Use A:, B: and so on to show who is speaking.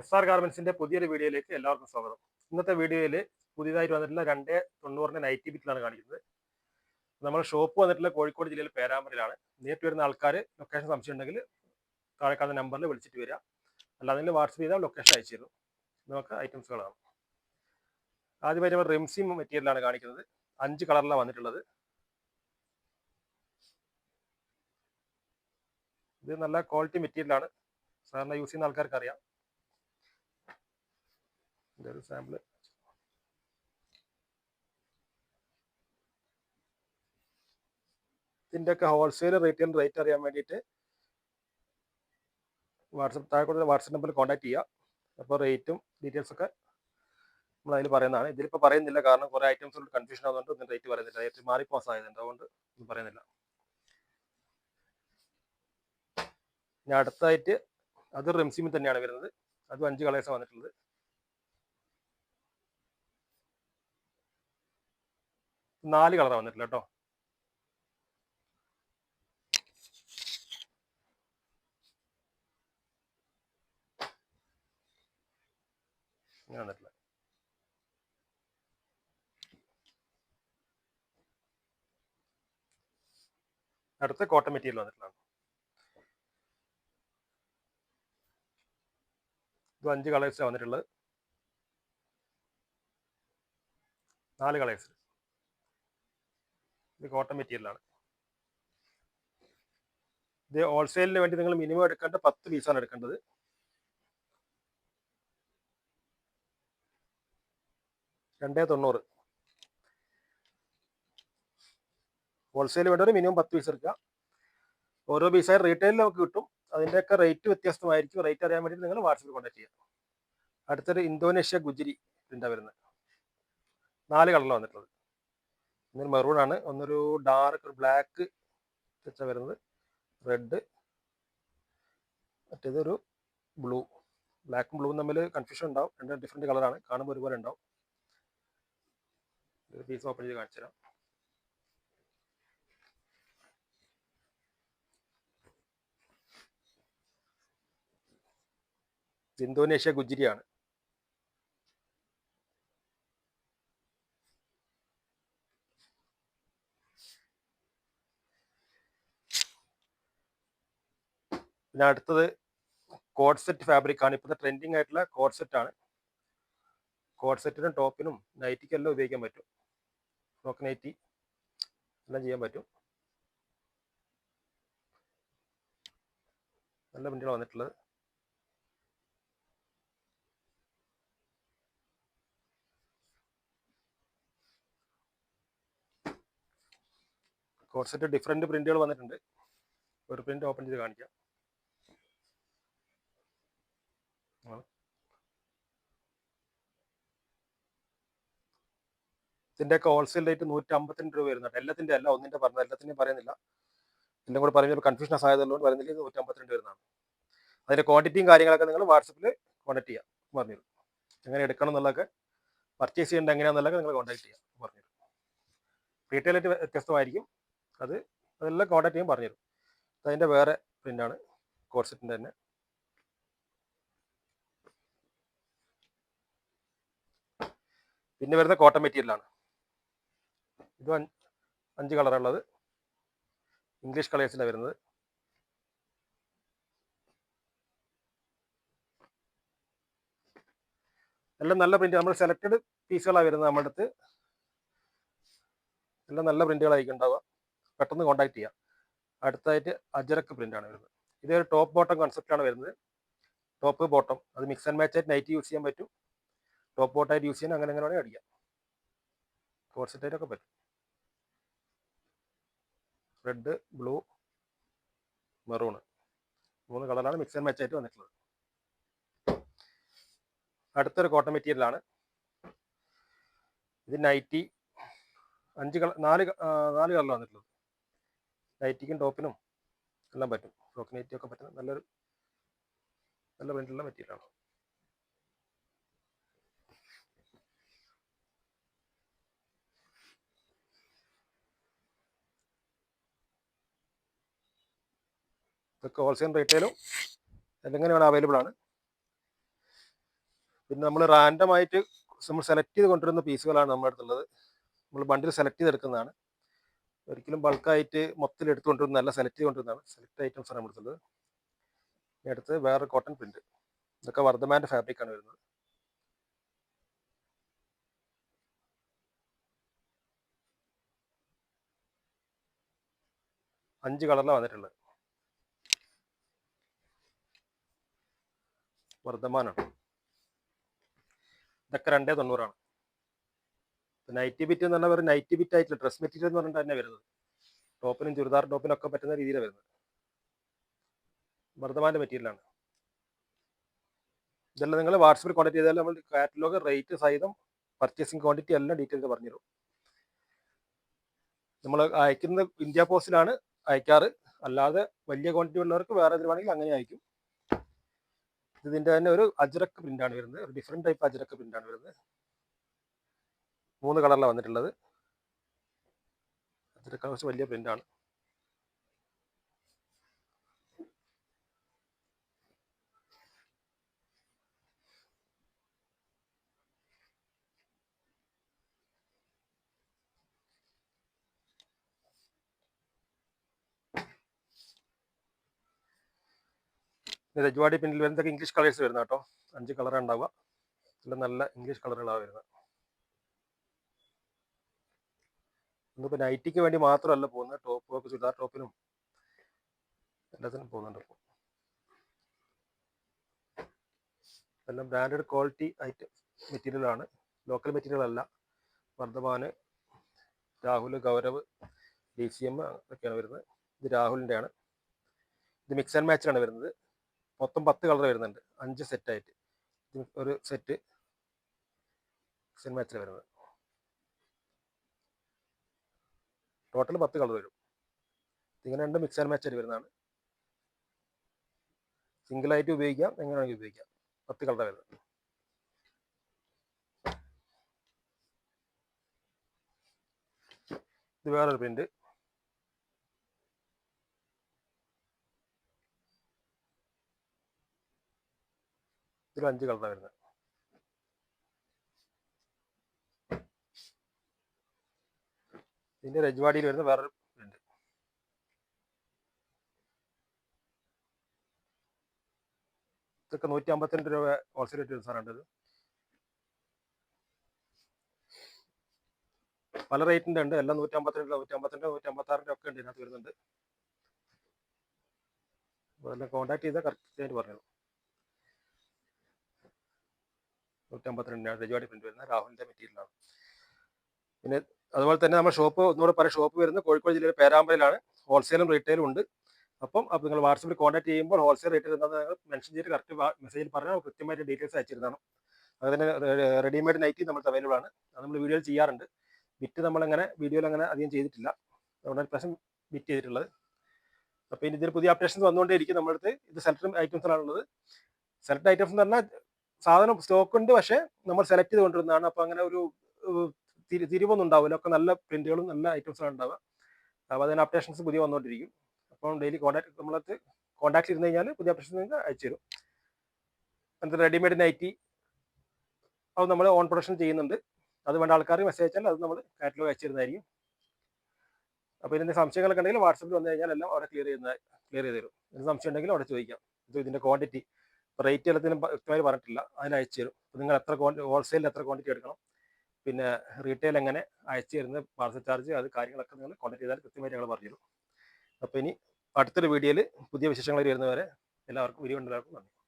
A: S R ഗാർമെന്റ്സിന്റെ പുതിയൊരു വീഡിയോയിലേക്ക് എല്ലാവർക്കും സ്വാഗതം. ഇന്നത്തെ വീഡിയോയിൽ പുതിയതായിട്ട് വന്നിട്ടുള്ള രണ്ട് തൊണ്ണൂറിന്റെ നൈറ്റി ബിറ്റിലാണ് കാണിക്കുന്നത്. നമ്മൾ ഷോപ്പ് വന്നിട്ടുള്ള കോഴിക്കോട് ജില്ലയിൽ പേരാമ്പ്രയിലാണ്. നേരിട്ട് വരുന്ന ആൾക്കാർ ലൊക്കേഷൻ സംശയം ഉണ്ടെങ്കിൽ താഴെ കാണുന്ന നമ്പറിൽ വിളിച്ചിട്ട് വരിക. അല്ലാതെ വാട്സപ്പ് ചെയ്താൽ ലൊക്കേഷൻ അയച്ചു തരും. നമുക്ക് ഐറ്റംസ് കാണാം ആദ്യമായിട്ട് നമ്മൾ റിംസി മെറ്റീരിയലാണ് കാണിക്കുന്നത്. അഞ്ച് കളറിലാണ് വന്നിട്ടുള്ളത്. ഇത് നല്ല ക്വാളിറ്റി മെറ്റീരിയലാണ് സാറിന് യൂസ് ചെയ്യുന്ന ആൾക്കാർക്ക് അറിയാം ഇതൊരു സാമ്പിൾ ഇതിന്റെയൊക്കെ ഹോൾസെയിൽ റീറ്റെയിൽ റേറ്റ് അറിയാൻ വേണ്ടിയിട്ട് വാട്സപ്പ് താഴെ കൊടുത്ത വാട്സപ്പ് നമ്പറിൽ കോൺടാക്ട് ചെയ്യുക. അപ്പോൾ റേറ്റും ഡീറ്റെയിൽസ് ഒക്കെ നമ്മൾ അതിൽ പറയുന്നതാണ്. ഇതിലിപ്പോൾ പറയുന്നില്ല. കാരണം കുറേ ഐറ്റംസ് കൺഫ്യൂഷൻ ആവുന്നുണ്ട്. ഒന്നും റേറ്റ് പറയുന്നില്ല. റേറ്റ് മാറിപ്പോകാൻ സാധ്യതയുണ്ട് അതുകൊണ്ട് ഒന്നും പറയുന്നില്ല. ഇനി അടുത്തായിട്ട് അത് റെംസിമിൽ തന്നെയാണ് വരുന്നത്. അതും അഞ്ച് കളേഴ്സാണ് വന്നിട്ടുള്ളത്. നാല് കളറാണ് വന്നിട്ടില്ല കേട്ടോ വന്നിട്ടില്ല അടുത്ത കോട്ടൺ മെറ്റീരിയൽ വന്നിട്ടുള്ളതാണ്. ഇത് അഞ്ച് കളേഴ്സാണ് വന്നിട്ടുള്ളത്. നാല് കളേഴ്സ് ഇത് കോട്ടൺ മെറ്റീരിയലാണ് ഇത് ഹോൾസെയിലിന് വേണ്ടി നിങ്ങൾ മിനിമം എടുക്കേണ്ട പത്ത് പീസാണ് എടുക്കേണ്ടത്. രണ്ടേ തൊണ്ണൂറ്. ഹോൾസെയിൽ വേണ്ടവർ മിനിമം പത്ത് പീസ് എടുക്കുക. ഓരോ പീസായി റീറ്റെയിൽ നമുക്ക് കിട്ടും. അതിന്റെയൊക്കെ റേറ്റ് വ്യത്യസ്തമായിരിക്കും. റേറ്റ് അറിയാൻ വേണ്ടി നിങ്ങൾ വാട്സപ്പിൽ കോൺടാക്ട് ചെയ്യുക. അടുത്തൊരു ഇന്തോനേഷ്യ ഗുജരി പ്രിന്റാണ് വരുന്നത്. നാല് കളറിലാണ് വന്നിട്ടുള്ളത്. ഒന്നൊരു മെറൂൺ ആണ്. ഒന്നൊരു ഡാർക്ക് ബ്ലാക്ക് വെച്ചാൽ വരുന്നത്. റെഡ് മറ്റേതൊരു ബ്ലൂ ബ്ലാക്കും ബ്ലൂവും തമ്മിൽ കൺഫ്യൂഷൻ ഉണ്ടാവും. രണ്ട് ഡിഫറെന്റ് കളറാണ് കാണുമ്പോൾ ഒരുപോലെ ഉണ്ടാവും. ഒരു പീസ് ഓപ്പൺ ചെയ്ത് കാണിച്ചു തരാം. ഇന്തോനേഷ്യ ഗുജിരിയാണ്. പിന്നെ അടുത്തത് കോഡ് സെറ്റ് ഫാബ്രിക് ആണ്. ഇപ്പോഴത്തെ ട്രെൻഡിങ് ആയിട്ടുള്ള കോഡ് സെറ്റ് ആണ്. കോഡ് സെറ്റിനും ടോപ്പിനും നൈറ്റിക്കെല്ലാം ഉപയോഗിക്കാൻ പറ്റും. ഫ്രോക്ക് നൈറ്റി എല്ലാം ചെയ്യാൻ പറ്റും. നല്ല പ്രിന്റുകൾ വന്നിട്ടുള്ളത്. കോഡ്സെറ്റ് ഡിഫറെന്റ് പ്രിന്റുകൾ വന്നിട്ടുണ്ട്. ഒരു പ്രിന്റ് ഓപ്പൺ ചെയ്ത് കാണിക്കാം. ഇതിന്റെയൊക്കെ ഹോൾസെയിൽ റേറ്റ് നൂറ്റി അമ്പത്തിരണ്ട് രൂപ വരുന്നുണ്ട്. എല്ലാത്തിന്റെ അല്ല ഒന്നിന്റെ പറഞ്ഞത് എല്ലാത്തിന്റെയും പറയുന്നില്ല. എല്ലാം കൂടെ പറഞ്ഞ കൺഫ്യൂഷൻ ആയതുകൊണ്ട് പറയുന്നില്ല പറയുന്നില്ല നൂറ്റി അമ്പത്തിരണ്ട് വരുന്നതാണ്. അതിന്റെ ക്വാണ്ടിറ്റിയും കാര്യങ്ങളൊക്കെ നിങ്ങൾ വാട്സപ്പിൽ കോൺടാക്ട് ചെയ്യാം പറഞ്ഞു എങ്ങനെ എടുക്കണം എന്നുള്ളതൊക്കെ പർച്ചേസ് ചെയ്യേണ്ട എങ്ങനെയാണെന്നുള്ളതൊക്കെ നിങ്ങൾ കോൺടാക്ട് ചെയ്യാം പറഞ്ഞു റീറ്റെയിൽ ആയിട്ട് വ്യത്യസ്തമായിരിക്കും. അത് അതെല്ലാം കോൺടാക്ട് ചെയ്യാൻ പറഞ്ഞു അതിന്റെ വേറെ പ്രിന്റാണ് കോർസെറ്റിന്റെ തന്നെ. പിന്നെ വരുന്ന കോട്ടൺ മെറ്റീരിയലാണ് ഇത് അഞ്ച് കളറുള്ളത് ഇംഗ്ലീഷ് കളേഴ്സിലാണ് വരുന്നത്. എല്ലാം നല്ല പ്രിന്റ് നമ്മൾ സെലക്റ്റഡ് പീസുകളാണ് വരുന്നത് നമ്മുടെ അടുത്ത്. എല്ലാം നല്ല പ്രിന്റുകളായിരിക്കും ഉണ്ടാവുക. പെട്ടെന്ന് കോൺടാക്ട് ചെയ്യാം. അടുത്തായിട്ട് അജരക്ക് പ്രിന്റാണ് വരുന്നത്. ഇതൊരു ടോപ്പ് ബോട്ടം കോൺസെപ്റ്റാണ് വരുന്നത്. ടോപ്പ് ബോട്ടം അത് മിക്സ് ആൻഡ് മാച്ച് ആയിട്ട് നൈറ്റ് യൂസ് ചെയ്യാൻ പറ്റും. ടോപ്പ് ബോട്ടായിട്ട് യൂസ് ചെയ്യാൻ അങ്ങനെ അങ്ങനെ വേണമെങ്കിൽ അടിക്കാം. ഒക്കെ പറ്റും. റെഡ് ബ്ലൂ മെറൂണ് മൂന്ന് കളറാണ് മിക്സ് ആൻഡ് മാച്ച് ആയിട്ട് വന്നിട്ടുള്ളത്. അടുത്തൊരു കോട്ടൺ മെറ്റീരിയലാണ് ഇത് നൈറ്റി അഞ്ച് കളർ നാല് നാല് കളറിലാണ് വന്നിട്ടുള്ളത്. നൈറ്റിക്കും ടോപ്പിനും എല്ലാം പറ്റും. ഫ്രോക്ക് നൈറ്റിയൊക്കെ പറ്റുന്ന നല്ലൊരു നല്ല പ്രിന്റുള്ള മെറ്റീരിയലാണ് ഇതൊക്കെ ഹോൾസെയിൽ റീറ്റെയിലും എല്ലാം വേണം അവൈലബിൾ ആണ്. പിന്നെ നമ്മൾ റാൻഡമായിട്ട് നമ്മൾ സെലക്ട് ചെയ്ത് കൊണ്ടുവരുന്ന പീസുകളാണ് നമ്മുടെ അടുത്തുള്ളത്. നമ്മൾ ബണ്ടിൽ സെലക്ട് ചെയ്തെടുക്കുന്നതാണ്. ഒരിക്കലും ബൾക്കായിട്ട് മൊത്തത്തിൽ എടുത്തു കൊണ്ടുവരുന്നതല്ല സെലക്ട് ചെയ്ത് കൊണ്ടുവരുന്നതാണ്. സെലക്ട് ഐറ്റംസ് ആണ് നമ്മുടെ അടുത്തുള്ളത്. അടുത്ത് വേറെ കോട്ടൺ പ്രിന്റ് ഇതൊക്കെ വർദ്ധമാന്റെ ഫാബ്രിക് ആണ് വരുന്നത്. അഞ്ച് കളറിലാണ് വന്നിട്ടുള്ളത്. വർദ്ധമാനാണ്. ഇതൊക്കെ രണ്ടേ തൊണ്ണൂറാണ്. നൈറ്റി ബിറ്റ് എന്ന് പറഞ്ഞാൽ നൈറ്റി ബിറ്റ് ആയിട്ടില്ല ഡ്രസ് മെറ്റീരിയൽ എന്ന് പറഞ്ഞിട്ട് തന്നെ വരുന്നത്. ടോപ്പിനും ചുരിദാർ ടോപ്പിനും ഒക്കെ പറ്റുന്ന രീതിയിലാണ് വരുന്നത്. വർദ്ധമാന്റെ മെറ്റീരിയലാണ് ഇതെല്ലാം നിങ്ങൾ വാട്സപ്പിൽ കോൺടാക്ട് ചെയ്താൽ നമ്മൾ കാറ്റലോഗ് റേറ്റ് സഹിതം പർച്ചേസിങ് ക്വാണ്ടിറ്റി എല്ലാം ഡീറ്റെയിൽസ് പറഞ്ഞുതരും. നമ്മൾ അയക്കുന്നത് ഇന്ത്യ പോസ്റ്റിലാണ് അയക്കാറ്. അല്ലാതെ വലിയ ക്വാണ്ടിറ്റി ഉള്ളവർക്ക് വേറെ ഇതിൽ അങ്ങനെ അയക്കും. ഇതിന്റെ തന്നെ ഒരു അജ്രക്ക് പ്രിന്റാണ് വരുന്നത്. ഒരു ഡിഫറെന്റ് ടൈപ്പ് അജ്രക്ക് പ്രിന്റാണ് വരുന്നത്. മൂന്ന് കളറിലാണ് വന്നിട്ടുള്ളത്. അജ്രക്ക് കുറച്ച് വലിയ പ്രിന്റ് രജവാടി പിന്നിൽ വരുന്നതൊക്കെ ഇംഗ്ലീഷ് കളേഴ്സ് വരുന്ന കേട്ടോ? അഞ്ച് കളറാണ് ഉണ്ടാവുക. നല്ല നല്ല ഇംഗ്ലീഷ് കളറുകളാണ് വരുന്നത്. ഇന്നിപ്പോൾ നൈറ്റിക്ക് വേണ്ടി മാത്രമല്ല പോകുന്നത്. ടോപ്പ് ഒക്കെ ചുരിദാർ ടോപ്പിനും എല്ലാത്തിനും പോകുന്നുണ്ട് ഇപ്പോൾ എല്ലാം ബ്രാൻഡഡ് ക്വാളിറ്റി ഐറ്റം മെറ്റീരിയലാണ് ലോക്കൽ മെറ്റീരിയൽ അല്ല. Vardhman Rahul Gaurav D C M ഒക്കെയാണ് വരുന്നത്. ഇത് രാഹുലിന്റെ ആണ് ഇത് മിക്സ് ആൻഡ് മാച്ചിലാണ് വരുന്നത്. മൊത്തം പത്ത് കളർ വരുന്നുണ്ട്. അഞ്ച് സെറ്റായിട്ട് ഒരു സെറ്റ് സിനിമാച്ചിൽ വരുന്നത്. ടോട്ടൽ പത്ത് കളർ വരും. ഇങ്ങനെ രണ്ട് മിക്സ് ആൻഡ് മാച്ചായിട്ട് വരുന്നതാണ്. സിംഗിൾ ആയിട്ട് ഉപയോഗിക്കാം. എങ്ങനെയാണെങ്കിൽ ഉപയോഗിക്കാം. പത്ത് കളർ വരുന്നത്. ഇത് വേറൊരു പ്രിന്റ് ഇതിൽ അഞ്ച് കളറാണ് വരുന്നത്. ഇതിന്റെ രജ്വാടിയിൽ വരുന്ന വേറൊരു ഉണ്ട് ഇതൊക്കെ നൂറ്റി അമ്പത്തിരണ്ട് രൂപ ഹോൾസെയിൽ റേറ്റ് വരുന്ന സാധനമുണ്ട് ഇത്. പല റേറ്റിന്റെ ഉണ്ട്. എല്ലാം നൂറ്റി അമ്പത്തിരണ്ട് നൂറ്റി അമ്പത്തിരണ്ട് നൂറ്റി അമ്പത്താറിന്റെ ഒക്കെ ഉണ്ട് ഇതിനകത്ത് വരുന്നുണ്ട്. എല്ലാം കോൺടാക്ട് ചെയ്താൽ കറക്റ്റ് ആയിട്ട് പറഞ്ഞു നൂറ്റമ്പത്തിരണ്ടിനാണ് രജവാടി പ്രിന്റ് വരുന്ന രാഹുലിന്റെ മെറ്റീരിയലാണ് പിന്നെ അതുപോലെ തന്നെ നമ്മുടെ ഷോപ്പ് ഒന്നുകൂടെ പറയാം ഷോപ്പ് വരുന്നത് കോഴിക്കോട് ജില്ലയിലെ പേരാമ്പലയിലാണ് ഹോൾസെയിലും റീറ്റെയിലും ഉണ്ട്. അപ്പം അപ്പോൾ നിങ്ങൾ വാട്സപ്പിൽ കോൺടാക്ട് ചെയ്യുമ്പോൾ ഹോൾസെയിൽ റേറ്റ് എന്താണെന്ന് നിങ്ങൾ മെൻഷൻ ചെയ്ത് കറക്റ്റ് മെസ്സേജിൽ പറഞ്ഞാൽ കൃത്യമായിട്ട് ഡീറ്റെയിൽസ് അയച്ചിരുന്നതാണ്. അതുതന്നെ റെഡിമെയ്ഡ് നൈറ്റി നമ്മൾ അവൈലബിൾ ആണ്. അത് നമ്മൾ വീഡിയോയിൽ ചെയ്യാറുണ്ട്. വിറ്റ് നമ്മളങ്ങനെ വീഡിയോയിൽ അങ്ങനെ അധികം ചെയ്തിട്ടില്ല. അതുകൊണ്ട് പ്രശ്നം വിറ്റ് ചെയ്തിട്ടുള്ളത്. അപ്പോൾ ഇനി ഇതിൽ പുതിയ അപ്ഡേഷൻസ് വന്നുകൊണ്ടേയിരിക്കും നമ്മളടുത്ത് ഇത് സെലക്ട് ഐറ്റംസിലാണുള്ളത് സെലക്ട് ഐറ്റംസ് എന്ന് പറഞ്ഞാൽ സാധനം സ്റ്റോക്ക് ഉണ്ട് പക്ഷേ നമ്മൾ സെലക്ട് ചെയ്ത് കൊണ്ടിരുന്നതാണ്. അപ്പോൾ അങ്ങനെ ഒരു തിരി തിരിവൊന്നും ഉണ്ടാവില്ല. ഒക്കെ നല്ല പ്രിന്റുകളും നല്ല ഐറ്റംസുകളും ഉണ്ടാവുക. അപ്പോൾ അതിന് അപ്ഡേഷൻസ് പുതിയ വന്നുകൊണ്ടിരിക്കും. അപ്പം ഡെയിലി കോൺടാക്ട് നമ്മളത് കോൺടാക്ട് ഇരുന്ന് കഴിഞ്ഞാൽ പുതിയ അപ്ഡേഷൻ നിങ്ങൾക്ക് അയച്ചു തരും. എന്നിട്ട് റെഡിമെയ്ഡ് നൈറ്റി അത് നമ്മൾ ഓൺ പ്രൊഡക്ഷൻ ചെയ്യുന്നുണ്ട്. അത് വേണ്ട ആൾക്കാർക്ക് മെസ്സേജ് അയച്ചാൽ അത് നമ്മൾ കാറ്റലോഗ് അയച്ചു തരുന്നതായിരിക്കും. അപ്പോൾ ഇതിന്റെ സംശയങ്ങളൊക്കെ ഉണ്ടെങ്കിൽ വാട്സപ്പിൽ വന്നു കഴിഞ്ഞാൽ എല്ലാം അവിടെ ക്ലിയർ ചെയ്യുന്ന ക്ലിയർ ചെയ്ത് തരും. എന്ത് സംശയം ഉണ്ടെങ്കിലും അവിടെ ചോദിക്കാം. ഇത് ക്വാണ്ടിറ്റി റേറ്റ് എല്ലാത്തിനും വ്യക്തമായി പറഞ്ഞിട്ടില്ല. അതിന് അയച്ചു തരും. നിങ്ങൾ എത്ര ക്വാണ്ടി ഹോൾസെയിൽ എത്ര ക്വാണ്ടിറ്റി എടുക്കണം പിന്നെ റീറ്റെയിൽ എങ്ങനെ അയച്ചു തരുന്ന പാർസൽ ചാർജ് അത് കാര്യങ്ങളൊക്കെ നിങ്ങൾ കോൺടാക്ട് ചെയ്താൽ കൃത്യമായിട്ട് ഞങ്ങൾ പറഞ്ഞു തരും അപ്പോൾ ഇനി അടുത്തൊരു വീഡിയോയിൽ പുതിയ വിശേഷങ്ങൾ വരുന്നവരെ എല്ലാവർക്കും വീഡിയോ എല്ലാവർക്കും നന്ദി.